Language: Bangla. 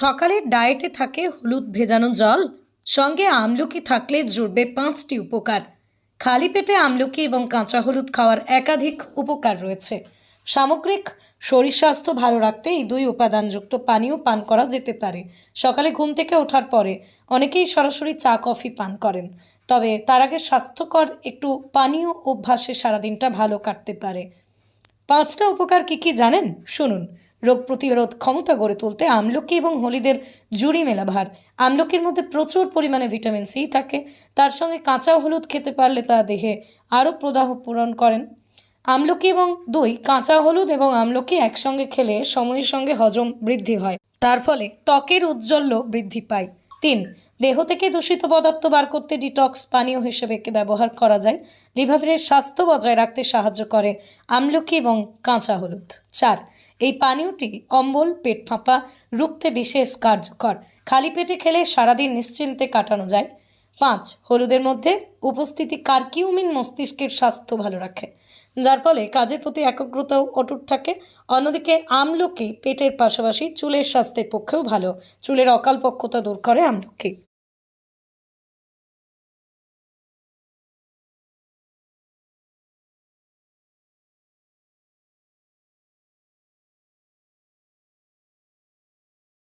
সকালের ডায়েটে থাকে হলুদ ভেজানো জল, সঙ্গে আমলকি থাকলে জুড়বে পাঁচটি উপকার। খালি পেটে আমলকি এবং কাঁচা হলুদ খাওয়ার একাধিক উপকার রয়েছে। সামগ্রিক শরীর স্বাস্থ্য ভালো রাখতে এই দুই উপাদানযুক্ত পানীয় পান করা যেতে পারে। সকালে ঘুম থেকে ওঠার পরে অনেকেই সরাসরি চা, কফি পান করেন। তবে তার আগে স্বাস্থ্যকর একটু পানীয় অভ্যাসে সারাদিনটা ভালো কাটতে পারে। পাঁচটা উপকার কি কি জানেন? শুনুন। রোগ প্রতিরোধ ক্ষমতা গড়ে তুলতে আমলকি এবং হলিদের জুড়ি মেলা ভার আমলকির মধ্যে প্রচুর পরিমাণে ভিটামিন সি থাকে। তার সঙ্গে কাঁচা হলুদ খেতে পারলে তা দেহে আরও প্রদাহ পূরণ করেন। আমলকি এবং দই, কাঁচা, হলুদ এবং আমলকি একসঙ্গে খেলে সময়ের সঙ্গে হজম বৃদ্ধি হয়। তার ফলে ত্বকের উজ্জ্বল্য বৃদ্ধি পায়। তিন, দেহ থেকে দূষিত পদার্থ বার করতে ডিটক্স পানীয় হিসেবে একে ব্যবহার করা যায়। লিভারের স্বাস্থ্য বজায় রাখতে সাহায্য করে আমলকি এবং কাঁচা হলুদ। চার এই পানীয়টি অম্বল, পেট ফাঁপা, রুখতে বিশেষ কার্যকর। খালি পেটে খেলে সারাদিন নিশ্চিন্তে কাটানো যায়। পাঁচ, হলুদের মধ্যে উপস্থিতি কার্কিউমিন মস্তিষ্কের স্বাস্থ্য ভালো রাখে, যার ফলে কাজের প্রতি একাগ্রতাও অটুট থাকে। অন্যদিকে আমলকি পেটের পাশাপাশি চুলের স্বাস্থ্যের পক্ষেও ভালো। চুলের অকালপক্ষতা দূর করে আমলকি।